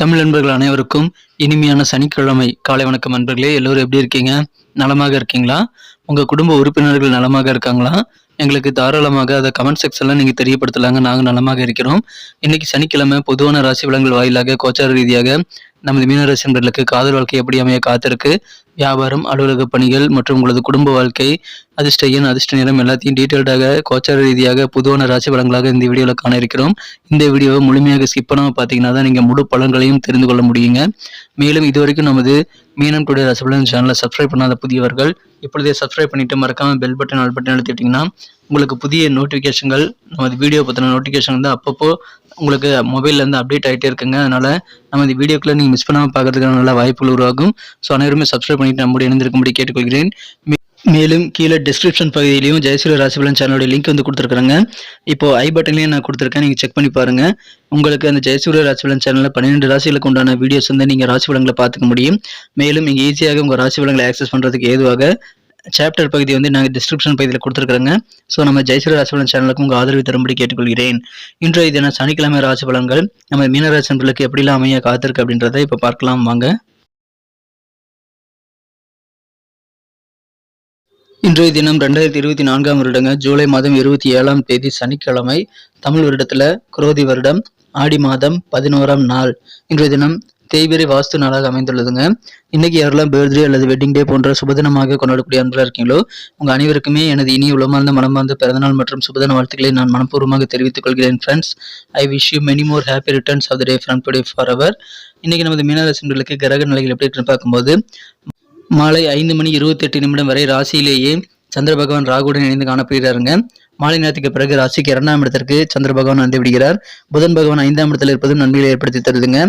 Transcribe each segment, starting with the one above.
தமிழ் நண்பர்கள் அனைவருக்கும் இனிமையான சனிக்கிழமை. காலை வணக்கம் நண்பர்களே எல்லோரும் எப்படி இருக்கீங்க? நலமாக இருக்கீங்களா? உங்கள் குடும்ப உறுப்பினர்கள் நலமாக இருக்காங்களா? எங்களுக்கு தாராளமாக அதை கமெண்ட் செக்ஷனில் நீங்கள் தெரியப்படுத்தலாங்க. நாங்கள் நலமாக இருக்கிறோம். இன்னைக்கு சனிக்கிழமை பொதுவான ராசி வளங்கள் வாயிலாக கோச்சார ரீதியாக நமது மீனராசி நண்பர்களுக்கு காதல் வாழ்க்கை எப்படி அமைய காத்திருக்கு? வியாபாரம் அலுவலக பணிகள் மற்றும் உங்களது குடும்ப வாழ்க்கை அதிர்ஷ்ட எண் அதிர்ஷ்ட நிறம் எல்லாத்தையும் டீட்டெயில்டாக கோச்சார ரீதியாக பொதுவான ராசி பலன்களாக இந்த வீடியோவில் காண இருக்கிறோம். இந்த வீடியோவை முழுமையாக ஸ்கிப் பண்ணாமல் பார்த்தீங்கன்னா தான் நீங்கள் முழு பலன்களையும் தெரிந்து கொள்ள முடியுங்க. மேலும் இதுவரைக்கும் நமது மீனம் டுடே ராசி பலன் சேனலை சப்ஸ்கிரைப் பண்ணாத புதியவர்கள் இப்பொழுதே சப்ஸ்கிரைப் பண்ணிட்டு மறக்காமல் பெல் பட்டன் ஆல் பட்டன் அழுத்திட்டிங்கன்னா உங்களுக்கு புதிய நோட்டிஃபிகேஷன்கள் நமது வீடியோ பற்றின நோட்டிஃபிகேஷன் வந்து அப்பப்போ உங்களுக்கு மொபைல்லேருந்து அப்டேட் ஆகிட்டே இருக்குங்க. அதனால் நமது வீடியோக்களை நீங்கள் மிஸ் பண்ணாமல் பார்க்கறதுக்கான நல்ல வாய்ப்புகள் உருவாகும். ஸோ அனைவருமே சப்ஸ்கிரைப் பண்ணிட்டு நம்முடைய இணைந்திருக்கும்படி கேட்டுக்கொள்கிறேன். மேலும் கீழே டிஸ்கிரிப்ஷன் பகுதியிலையும் ஜெயசூரிய ராசிபலன் சேனலோட லிங்க் வந்து கொடுத்துருக்காங்க இப்போ ஐ பட்டன்லையும் நான் கொடுத்துருக்கேன். நீங்கள் செக் பண்ணி பாருங்கள் உங்களுக்கு அந்த ஜெயசூரிய ராசிபலன் சேனலில் பன்னிரெண்டு ராசிகளுக்கு உண்டான வீடியோஸ் வந்து நீங்கள் ராசிபலங்களை பார்த்துக்க முடியும். மேலும் நீங்கள் ஈஸியாக உங்கள் ராசிபலங்களை ஆக்சஸ் பண்ணுறதுக்கு ஏதுவாக சாப்டர் பகுதி வந்து நாங்கள் டிஸ்கிரிப்ஷன் பகுதியில் கொடுத்துருக்குறோங்க. ஸோ நம்ம ஜெயசூரிய ராசிபலன் சேனலுக்கு உங்கள் ஆதரவு தரும்படி கேட்டுக்கொள்கிறேன். இன்றைய தினம் சனிக்கிழமை ராசி பலன்கள் நம்ம மீனராசி நண்பர்களுக்கு எப்படிலாம் அமைய காத்திருக்கு அப்படின்றத இப்போ பார்க்கலாம் வாங்க. இன்றைய தினம் ரெண்டாயிரத்தி இருபத்தி நான்காம் வருடங்க ஜூலை மாதம் இருபத்தி ஏழாம் தேதி சனிக்கிழமை தமிழ் வருடத்துல குரோதி வருடம் ஆடி மாதம் பதினோராம் நாள். இன்றைய தினம் தேய்பிரை வாஸ்து நாளாக அமைந்துள்ளதுங்க. இன்னைக்கு யாரெல்லாம் பர்த்டே அல்லது வெட்டிங் டே போன்ற சுபதினமாக கொண்டாடக்கூடிய அன்பர்களாக இருக்கீங்களோ உங்கள் அனைவருக்குமே எனது இனி உளமார்ந்த மனமார்ந்த பிறந்தநாள் மற்றும் சுபதின வாழ்த்துக்களை நான் மனப்பூர்வமாக தெரிவித்துக் கொள்கிறேன் friends I wish you many more happy returns of the day from today for our இன்னைக்கு நமது மீனராசினர்களுக்கு கிரக நிலைகள் எப்படி இருக்குன்னு பார்க்கும்போது மாலை ஐந்து மணி இருபத்தெட்டு நிமிடம் வரை ராசியிலேயே சந்திர பகவான் ராகுடன் இணைந்து காணப்படுகிறாருங்க. மாலை நேரத்துக்கு பிறகு ராசிக்கு இரண்டாம் இடத்திற்கு சந்திர பகவான் வந்து விடுகிறார். புதன் பகவான் ஐந்தாம் இடத்துல இருப்பதும் நன்மைகளை ஏற்படுத்தி தருதுங்க.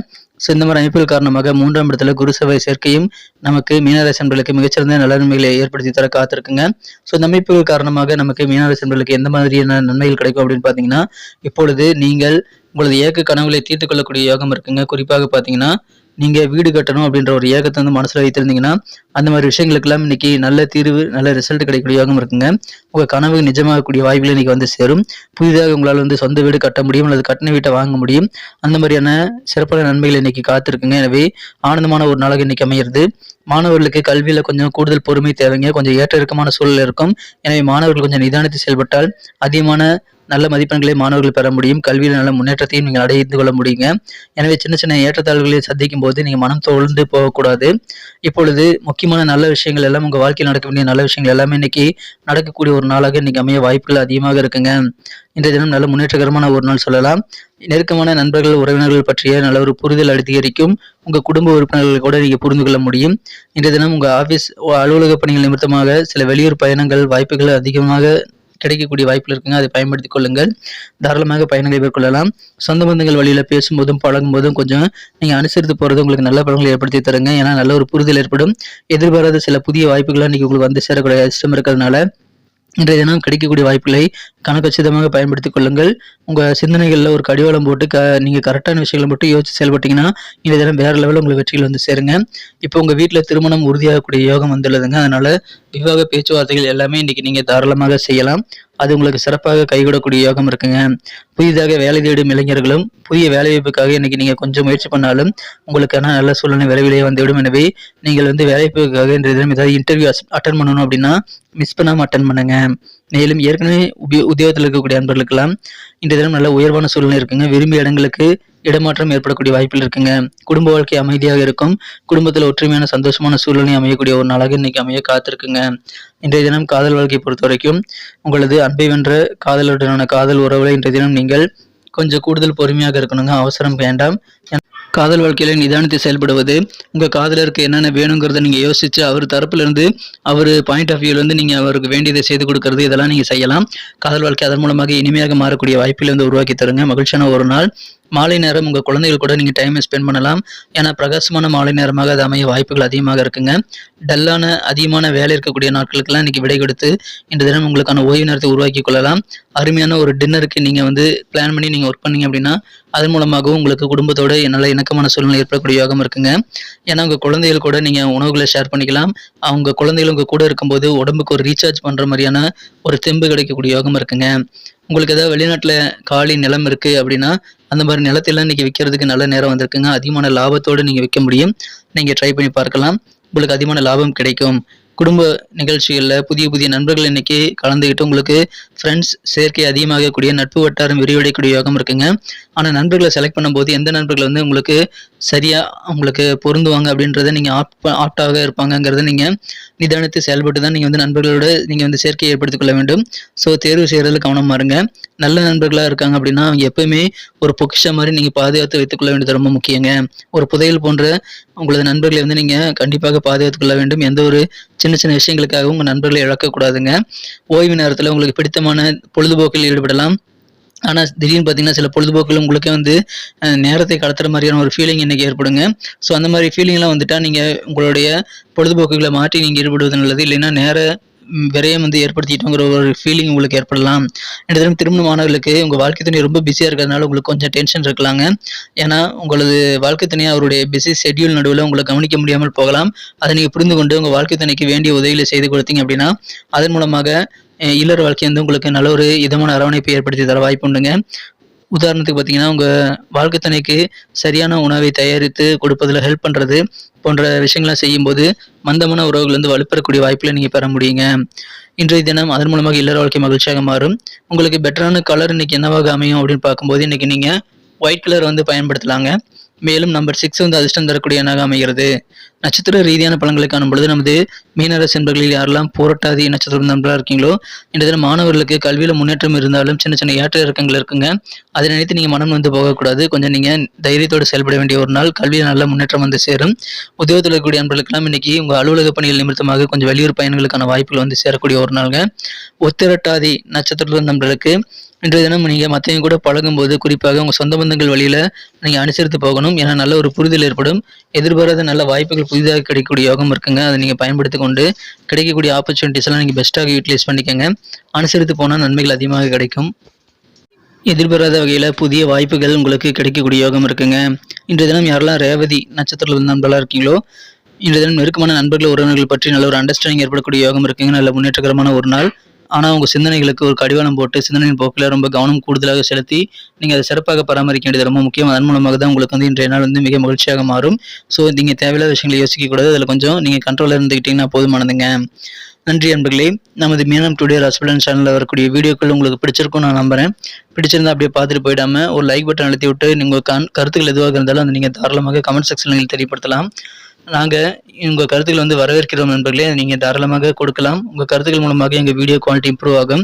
ஸோ இந்த மாதிரி அமைப்புகள் காரணமாக மூன்றாம் இடத்துல குரு செவ்வாய் சேர்க்கையும் நமக்கு மீனராசன்களுக்கு மிகச்சிறந்த நல்ல நன்மைகளை ஏற்படுத்தி தர காத்திருக்குங்க. ஸோ இந்த அமைப்புகள் காரணமாக நமக்கு மீனராசன்களுக்கு எந்த மாதிரியான நன்மைகள் கிடைக்கும் அப்படின்னு பார்த்தீங்கன்னா இப்பொழுது நீங்கள் உங்களது ஏக்க கனவுகளை தீர்த்து கொள்ளக்கூடிய யோகம் இருக்குங்க. குறிப்பாக பார்த்தீங்கன்னா நீங்கள் வீடு கட்டணும் அப்படின்ற ஒரு ஏக்கத்தை வந்து மனசில் வைத்திருந்தீங்கன்னா அந்த மாதிரி விஷயங்களுக்கெல்லாம் இன்னைக்கு நல்ல தீர்வு நல்ல ரிசல்ட் கிடைக்கக்கூடிய யோகம் இருக்குங்க. உங்கள் கனவு நிஜமாகக்கூடிய வாய்ப்புகள் இன்னைக்கு வந்து சேரும். புதிதாக உங்களால் வந்து சொந்த வீடு கட்ட முடியும் அல்லது கட்டின வீட்டை வாங்க முடியும். அந்த மாதிரியான சிறப்பான நன்மைகள் இன்னைக்கு காத்திருக்குங்க. எனவே ஆனந்தமான ஒரு நாளாக இன்னைக்கு அமையிறது. மாணவர்களுக்கு கல்வியில் கொஞ்சம் கூடுதல் பொறுமை தேவைங்க. கொஞ்சம் ஏற்ற இறக்கமான சூழல் இருக்கும். எனவே மாணவர்கள் கொஞ்சம் நிதானித்து செயல்பட்டால் அதிகமான நல்ல மதிப்பெண்களை மாணவர்கள் பெற முடியும். கல்வியில் நல்ல முன்னேற்றத்தையும் நீங்கள் அடைந்து கொள்ள முடியுங்க. எனவே சின்ன சின்ன ஏற்றத்தாழ்வுகளை சந்திக்கும் போது நீங்கள் மனம் தோழ்ந்து போகக்கூடாது. இப்பொழுது முக்கியமான நல்ல விஷயங்கள் எல்லாம் உங்கள் வாழ்க்கையில் நடக்க வேண்டிய நல்ல விஷயங்கள் எல்லாமே இன்னைக்கு நடக்கக்கூடிய ஒரு நாளாக இன்னைக்கு அமைய வாய்ப்புகள் அதிகமாக இருக்குங்க. இன்றைய தினம் நல்ல முன்னேற்றகரமான ஒரு நாள் சொல்லலாம். நெருக்கமான நண்பர்கள் உறவினர்கள் பற்றிய நல்ல ஒரு புரிதல் அதிகரிக்கும். உங்கள் குடும்ப உறுப்பினர்கள் கூட நீங்கள் புரிந்து கொள்ள முடியும். இன்றைய தினம் உங்கள் ஆஃபீஸ் அலுவலக பணிகள் நிமித்தமாக சில வெளியூர் பயணங்கள் வாய்ப்புகள் அதிகமாக கிடைக்கக்கூடிய வாய்ப்புகள் இருக்குங்க. அதை பயன்படுத்திக் கொள்ளுங்கள். தாராளமாக பயணங்களை மேற்கொள்ளலாம். சொந்த பந்தங்கள் வழியில பேசும்போதும் பழகும்போதும் கொஞ்சம் நீங்க அனுசரித்து போறது உங்களுக்கு நல்ல பலன்களை ஏற்படுத்தி தருங்க. ஏன்னா நல்ல ஒரு புரிதல் ஏற்படும். எதிர்பாராத சில புதிய வாய்ப்புகள் இன்னைக்கு உங்களுக்கு வந்து சேரக்கூடிய அதிர்ஷ்டம் இருக்கிறதுனால இன்றைய தினம் கிடைக்கக்கூடிய வாய்ப்புகளை கணக்கச்சிதமாக பயன்படுத்திக் கொள்ளுங்கள். உங்க சிந்தனைகளில் ஒரு கடிவாளம் போட்டு க நீங்கள் கரெக்டான விஷயங்களை மட்டும் யோசிச்சு செயல்பட்டீங்கன்னா இன்றைய தினம் வேற லெவலில் உங்களுக்கு வெற்றிகள் வந்து சேருங்க. இப்போ உங்கள் வீட்டில் திருமணம் உறுதியாகக்கூடிய யோகம் வந்துள்ளதுங்க. அதனால விவாக பேச்சுவார்த்தைகள் எல்லாமே இன்னைக்கு நீங்கள் தாராளமாக செய்யலாம். அது உங்களுக்கு சிறப்பாக கைகூடக்கூடிய யோகம் இருக்குங்க. புதிதாக வேலை தேடும் இளைஞர்களும் புதிய வேலைவாய்ப்புக்காக இன்னைக்கு நீங்கள் கொஞ்சம் முயற்சி பண்ணாலும் உங்களுக்கான நல்ல சூழ்நிலை விரைவிலேயே வந்துவிடும். எனவே நீங்கள் வந்து வேலைவாய்ப்புக்காக இன்றைய தினம் ஏதாவது இன்டர்வியூ அட்டன் பண்ணணும் அப்படின்னா மிஸ் பண்ணாமல் அட்டன் பண்ணுங்க. மேலும் ஏற்கனவே உபயோ உத்தியோகத்தில் இருக்கக்கூடிய அன்பர்களுக்கெல்லாம் இன்றைய தினம் நல்ல உயர்வான சூழ்நிலை இருக்குங்க. விரும்பிய இடங்களுக்கு இடமாற்றம் ஏற்படக்கூடிய வாய்ப்புகள் இருக்குங்க. குடும்ப வாழ்க்கை அமைதியாக இருக்கும். குடும்பத்தில் ஒற்றுமையான சந்தோஷமான சூழ்நிலை அமையக்கூடிய ஒரு நாளாக இன்னைக்கு அமைய காத்திருக்குங்க. இன்றைய தினம் காதல் வாழ்க்கையை பொறுத்த வரைக்கும் உங்களது அன்பை வென்ற காதலுடனான காதல் உறவுகளை இன்றைய தினம் நீங்கள் கொஞ்சம் கூடுதல் பொறுமையாக இருக்கணுங்க. அவசரம் வேண்டாம். காதல் வாழ்க்கையில நிதானித்து செயல்படுவது உங்க காதலருக்கு என்னென்ன வேணுங்கிறத நீங்க யோசிச்சு அவர் தரப்புல இருந்து அவர் பாயிண்ட் ஆஃப் வியூல இருந்து நீங்க அவருக்கு வேண்டியதை செய்து கொடுக்கறது இதெல்லாம் நீங்க செய்யலாம். காதல் வாழ்க்கை அதன் மூலமாக இனிமையாக மாறக்கூடிய வாய்ப்புகளை வந்து உருவாக்கி தருங்க. மகிழ்ச்சியான ஒரு நாள். மாலை நேரம் உங்கள் குழந்தைகள் கூட நீங்கள் டைமை ஸ்பெண்ட் பண்ணலாம். ஏன்னா பிரகாசமான மாலை நேரமாக அது அமைய வாய்ப்புகள் அதிகமாக இருக்குங்க. டல்லான அதிகமான வேலை இருக்கக்கூடிய நாட்களுக்கெல்லாம் இன்றைக்கி விடை கொடுத்து இன்று தினம் உங்களுக்கான ஓய்வு நேரத்தை உருவாக்கி கொள்ளலாம். அருமையான ஒரு டின்னருக்கு நீங்கள் வந்து பிளான் பண்ணி நீங்கள் ஒர்க் பண்ணீங்க அப்படின்னா அதன் மூலமாகவும் உங்களுக்கு குடும்பத்தோட நல்ல இணக்கமான சூழ்நிலை ஏற்படக்கூடிய யோகம் இருக்குங்க. ஏன்னா உங்கள் குழந்தைகள் கூட நீங்கள் உணவுகளை ஷேர் பண்ணிக்கலாம். அவங்க குழந்தைகள் உங்கள் கூட இருக்கும்போது உடம்புக்கு ஒரு ரீசார்ஜ் பண்ணுற மாதிரியான ஒரு தெம்பு கிடைக்கக்கூடிய யோகம் இருக்குங்க. உங்களுக்கு ஏதாவது வெளிநாட்டில் காலி நிலம் இருக்குது அப்படின்னா அந்த மாதிரி நிலத்தெல்லாம் இன்றைக்கி விற்கிறதுக்கு நல்ல நேரம் வந்திருக்குங்க. அதிகமான லாபத்தோடு நீங்கள் விற்க முடியும். நீங்கள் ட்ரை பண்ணி பார்க்கலாம். உங்களுக்கு அதிகமான லாபம் கிடைக்கும். குடும்ப நிகழ்ச்சிகளில் புதிய புதிய நண்பர்கள் இன்னைக்கு கலந்துக்கிட்டு உங்களுக்கு ஃப்ரெண்ட்ஸ் சேர்க்கை அதிகமாகக்கூடிய நட்பு வட்டாரம் விரிவடையக்கூடிய யோகம் இருக்குங்க. ஆனால் நண்பர்களை செலக்ட் பண்ணும்போது எந்த நண்பர்கள் வந்து உங்களுக்கு சரியாக உங்களுக்கு பொருந்துவாங்க அப்படின்றத நீங்கள் ஆப்ட் ஆப்டாக இருப்பாங்கங்கிறத நீங்கள் நிதானித்து செயல்பட்டு தான் நீங்கள் வந்து நண்பர்களோட நீங்கள் வந்து சேர்க்கையை ஏற்படுத்திக் கொள்ள வேண்டும். ஸோ தேர்வு செய்கிறதுல கவனமாக இருங்க. நல்ல நண்பர்களாக இருக்காங்க அப்படின்னா அவங்க எப்பயுமே ஒரு பொக்கிஷம் மாதிரி நீங்கள் பாதுகாத்து வைத்துக்கொள்ள வேண்டியது ரொம்ப முக்கியங்க. ஒரு புதையல் போன்ற உங்களது நண்பர்களை வந்து நீங்கள் கண்டிப்பாக பாதுகாத்துக்கொள்ள வேண்டும். எந்த ஒரு சின்ன சின்ன விஷயங்களுக்காகவும் உங்கள் நண்பர்களை இழக்கக்கூடாதுங்க ஓய்வு நேரத்தில் உங்களுக்கு பிடித்தமான பொழுதுபோக்கில் ஈடுபடலாம். ஆனால் திடீர்னு பார்த்தீங்கன்னா சில பொழுதுபோக்கில் உங்களுக்கே வந்து நேரத்தை கடத்துற மாதிரியான ஒரு ஃபீலிங் இன்றைக்கி ஏற்படுங்க. ஸோ அந்த மாதிரி ஃபீலிங்லாம் வந்துட்டால் நீங்கள் உங்களுடைய பொழுதுபோக்குகளை மாற்றி நீங்கள் ஈடுபடுவது நல்லது. இல்லைன்னா நேர விரயம் வந்து ஏற்படுத்திட்டோங்கிற ஒரு ஃபீலிங் உங்களுக்கு ஏற்படலாம். ரெண்டு தரம் திருமணமானவர்களுக்கு உங்கள் வாழ்க்கை துணை ரொம்ப பிஸியாக இருக்கிறதுனால உங்களுக்கு கொஞ்சம் டென்ஷன் இருக்கலாங்க. ஏன்னா உங்களது வாழ்க்கை துணை அவருடைய பிஸி ஷெட்யூல் நடுவில் உங்களை கவனிக்க முடியாமல் போகலாம். அதை நீங்கள் புரிந்து கொண்டு உங்கள் வாழ்க்கை துணைக்கு வேண்டிய உதவிகளை செய்து கொடுத்தீங்க அப்படின்னா அதன் மூலமாக இல்லற வாழ்க்கை வந்து உங்களுக்கு நல்ல ஒரு இதமான அரவணைப்பை ஏற்படுத்தி தர வாய்ப்பு உண்டுங்க. உதாரணத்துக்கு பார்த்தீங்கன்னா உங்கள் வாழ்க்கை துணைக்கு சரியான உணவை தயாரித்து கொடுப்பதில் ஹெல்ப் பண்ணுறது போன்ற விஷயங்கள்லாம் செய்யும்போது மந்தமான உறவுகள் வந்து வலுப்பெறக்கூடிய வாய்ப்புகளை நீங்கள் பெற முடியுங்க. இன்றைய தினம் அதன் மூலமாக இல்லற வாழ்க்கை மகிழ்ச்சியாக மாறும். உங்களுக்கு பெட்டரான கலர் இன்னைக்கு என்னவாக அமையும் அப்படின்னு பார்க்கும்போது இன்னைக்கு நீங்கள் ஒயிட் கலர் வந்து பயன்படுத்தலாங்க. மேலும் நம்பர் சிக்ஸ் வந்து அதிர்ஷ்டம் தரக்கூடிய எண்ணாக அமைகிறது. நட்சத்திர ரீதியான பலன்களை காணும் பொழுது நமது மீனரசு என்பர்களில் யாரெல்லாம் போராட்டாதி நட்சத்திரம் நண்பராக இருக்கீங்களோ இந்த தினம் மாணவர்களுக்கு கல்வியில் முன்னேற்றம் இருந்தாலும் சின்ன சின்ன ஏற்ற இறக்கங்கள் இருக்குங்க. அதை நினைத்து நீங்கள் மனம் வந்து போகக்கூடாது. கொஞ்சம் நீங்கள் தைரியத்தோடு செயல்பட வேண்டிய ஒரு நாள். கல்வியில் நல்ல முன்னேற்றம் வந்து சேரும். உத்தியோகத்தில் இருக்கக்கூடிய நண்பர்களுக்கெல்லாம் இன்னைக்கு உங்கள் அலுவலக பணிகள் நிமித்தமாக கொஞ்சம் வெளியூர் பயணங்களுக்கான வாய்ப்புகள் வந்து சேரக்கூடிய ஒரு நாளுங்க. ஒத்திரட்டாதி நட்சத்திரத்தில் நண்பர்களுக்கு இன்றைய தினம் நீங்கள் மற்றவங்க கூட பழகும்போது குறிப்பாக உங்கள் சொந்த பந்தங்கள் வழியில் நீங்கள் அனுசரித்து போகணும். ஏன்னா நல்ல ஒரு புரிதல் ஏற்படும். எதிர்பாராத நல்ல வாய்ப்புகள் புதிதாக கிடைக்கக்கூடிய யோகம் இருக்குங்க. அதை நீங்கள் பயன்படுத்தி கொண்டு கிடைக்கக்கூடிய ஆப்பர்ச்சுனிட்டிஸ் எல்லாம் நீங்கள் பெஸ்ட்டாக யூட்டிலைஸ் பண்ணிக்கோங்க. அனுசரித்து போனால் நன்மைகள் அதிகமாக கிடைக்கும். எதிர்பாராத வகையில் புதிய வாய்ப்புகள் உங்களுக்கு கிடைக்கக்கூடிய யோகம் இருக்குங்க. இன்றைய தினம் யாரெல்லாம் ரேவதி நட்சத்திரத்தில் நண்பர்களாக இருக்கீங்களோ இன்றைய தினம் நெருக்கமான நண்பர்கள் உறவினர்கள் பற்றி நல்ல ஒரு அண்டர்ஸ்டாண்டிங் ஏற்படக்கூடிய யோகம் இருக்குங்க. நல்ல முன்னேற்றகரமான ஒரு நாள். ஆனால் உங்கள் சிந்தனைகளுக்கு ஒரு கடிவாளம் போட்டு சிந்தனையின் போக்கில் ரொம்ப கவனம் கூடுதலாக செலுத்தி நீங்கள் அதை சிறப்பாக பராமரிக்க வேண்டியது ரொம்ப முக்கியம். அதன் மூலமாக தான் உங்களுக்கு வந்து இன்றைய நாள் வந்து மிக மகிழ்ச்சியாக மாறும். ஸோ நீங்கள் தேவையில்லாத விஷயங்களை யோசிக்கக்கூடாது அதில் கொஞ்சம் நீங்கள் கண்ட்ரோலில் இருந்துக்கிட்டீங்கன்னா போதுமானதுங்க. நன்றி அன்பர்களே நமது மீனம் டுடே ரசபலன் சேனலில் வரக்கூடிய வீடியோக்கள் உங்களுக்கு பிடிச்சிருக்கும் நான் நம்புறேன். பிடிச்சிருந்தா அப்படியே பார்த்துட்டு போயிடாம ஒரு லைக் பட்டன் அழுத்தி விட்டு உங்கள் கருத்துக்கள் எதுவாக இருந்தாலும் அதை நீங்கள் தாராளமாக கமெண்ட் செக்ஷனில் நீங்கள் தெரியப்படுத்தலாம். நாங்கள் உங்கள் கருத்துக்கள் வந்து வரவேற்கிறோம் நண்பர்களே. நீங்கள் தாராளமாக கொடுக்கலாம். உங்கள் கருத்துக்கள் மூலமாக எங்கள் வீடியோ குவாலிட்டி இம்ப்ரூவ் ஆகும்.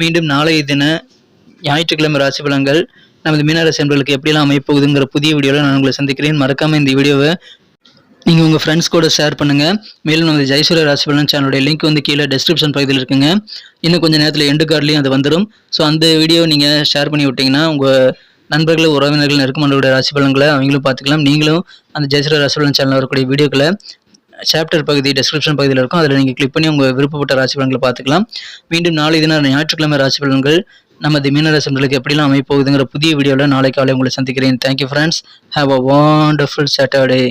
மீண்டும் நாளைய தின ஞாயிற்றுக்கிழமை ராசி பலன்கள் நமது மீனராசி நண்பர்களுக்கு எப்படிலாம் அமைப்போகுதுங்கிற புதிய வீடியோவில் நான் உங்களை சந்திக்கிறேன். மறக்காமல் இந்த வீடியோவை நீங்கள் உங்கள் ஃப்ரெண்ட்ஸ் கூட ஷேர் பண்ணுங்கள் மேலும் நமது ஜெயசூரிய ராசி பலன் சேனலுடைய லிங்க் வந்து கீழே டெஸ்கிரிப்ஷன் பகுதியில் இருக்குங்க. இன்னும் கொஞ்சம் நேரத்தில் எண்டு கார்ட்லேயும் அது வந்துடும் ஸோ அந்த வீடியோ நீங்கள் ஷேர் பண்ணி விட்டிங்கன்னா உங்கள் நண்பர்கள் உறவினர்கள் நெருக்கமானவருடைய ராசி பலன்களை அவங்களும் பார்த்துக்கலாம். நீங்களும் அந்த ஜெயசிர ராசி பலன் சேனல் வரக்கூடிய வீடியோக்களை சாப்டர் பகுதி டெஸ்கிரிப்ஷன் பகுதியில் இருக்கும். அதில் நீங்கள் கிளிக் பண்ணி உங்கள் விருப்பப்பட்ட ராசி பலன்களை பார்த்துக்கலாம். மீண்டும் நாளை தினம் ஞாயிற்றுக்கிழமை ராசி பலன்கள் நமது மீனராசிகளுக்கு எப்படிலாம் அமைப்போகுதுங்கிற புதிய வீடியோவில் நாளை காலை உங்களை சந்திக்கிறேன். Thank you friends have a wonderful Saturday